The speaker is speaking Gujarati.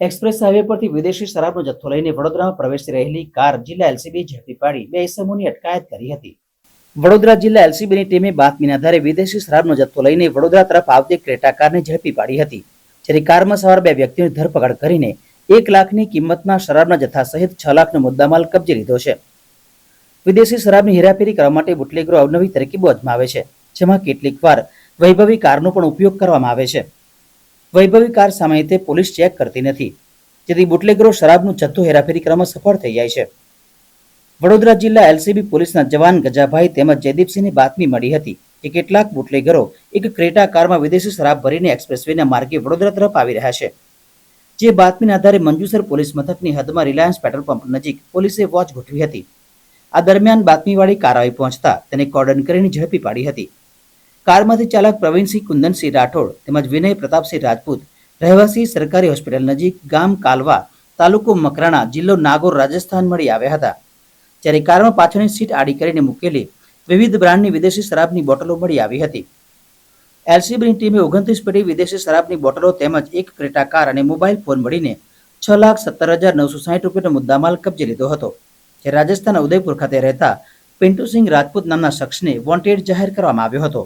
એક્સપ્રેસ હાઈવે પરથી વિદેશી શરાબનો જથ્થો લઈને વડોદરામાં પ્રવેશી રહેલી કાર જિલ્લા એલસીબી ઝડપી પાડી બે ઇસમોની અટકાયત કરી હતી. વડોદરા જિલ્લા એલસીબીની ટીમે બાતમીના આધારે વિદેશી શરાબનો જથ્થો લઈને વડોદરા તરફ આવતી ક્રેટા કારને ઝડપી પાડી હતી જ્યારે કારમાં સવાર બે વ્યક્તિઓની ધરપકડ કરીને એક લાખની કિંમતના શરાબના જથ્થા સહિત છ લાખનો મુદ્દામાલ કબજે લીધો છે. વિદેશી શરાબની હેરાફેરી કરવા માટે બુટલેગરો અવનવી તરકીબો અજમાવે છે, જેમાં કેટલીક વાર વૈભવી કારનો પણ ઉપયોગ કરવામાં આવે છે. વૈભવી કાર સામે તે પોલીસ ચેક કરતી નથી. જેથી બુટલેગરો શરાબનું જથ્થો હેરાફેરી ક્રમમાં સફળ થઈ જાય છે. વડોદરા જિલ્લા એલસીબી પોલીસના જવાન ગજાભાઈ તેમજ જયદીપસિંહને બાતમી મળી હતી કે કેટલાક બુટલેગરો એક ક્રેટા કારમાં વિદેશી શરાબ ભરીને એક્સપ્રેસવેના માર્ગે વડોદરા તરફ આવી રહ્યા છે. જે બાતમીના આધારે મંજુસર પોલીસ મથકની હદમાં રિલાયન્સ પેટ્રોલ પંપ નજીક પોલીસે વોચ ગોઠવી હતી. આ દરમિયાન બાતમીવાળી કાર આવી પહોંચતા તેને કોર્ડન કરીને ઝડપી પાડી હતી. કારમાંથી ચાલક પ્રવીણસિંહ કુંદનસિંહ રાઠોડ તેમજ વિનય પ્રતાપસિંહ રાજપૂત રહેવાસી સરકારી હોસ્પિટલ નજીક ગામ કાલવા તાલુકો મકરાણા જિલ્લો નાગોર રાજસ્થાન મળી આવ્યા હતા. જ્યારે કારમાં પાછળની સીટ આડી કરીને મૂકેલી વિવિધ બ્રાન્ડની વિદેશી શરાબની બોટલો મળી આવી હતી. એલસીબીની ટીમે ઓગણત્રીસ પેટી વિદેશી શરાબની બોટલો તેમજ એક ક્રેટા કાર અને મોબાઈલ ફોન મળીને છ લાખ સત્તર હજાર નવસો સાહીઠ રૂપિયાનો મુદ્દામાલ કબજે લીધો હતો. જે રાજસ્થાન ઉદયપુર ખાતે રહેતા પિન્ટુસિંહ રાજપૂત નામના શખ્સને વોન્ટેડ જાહેર કરવામાં આવ્યો હતો.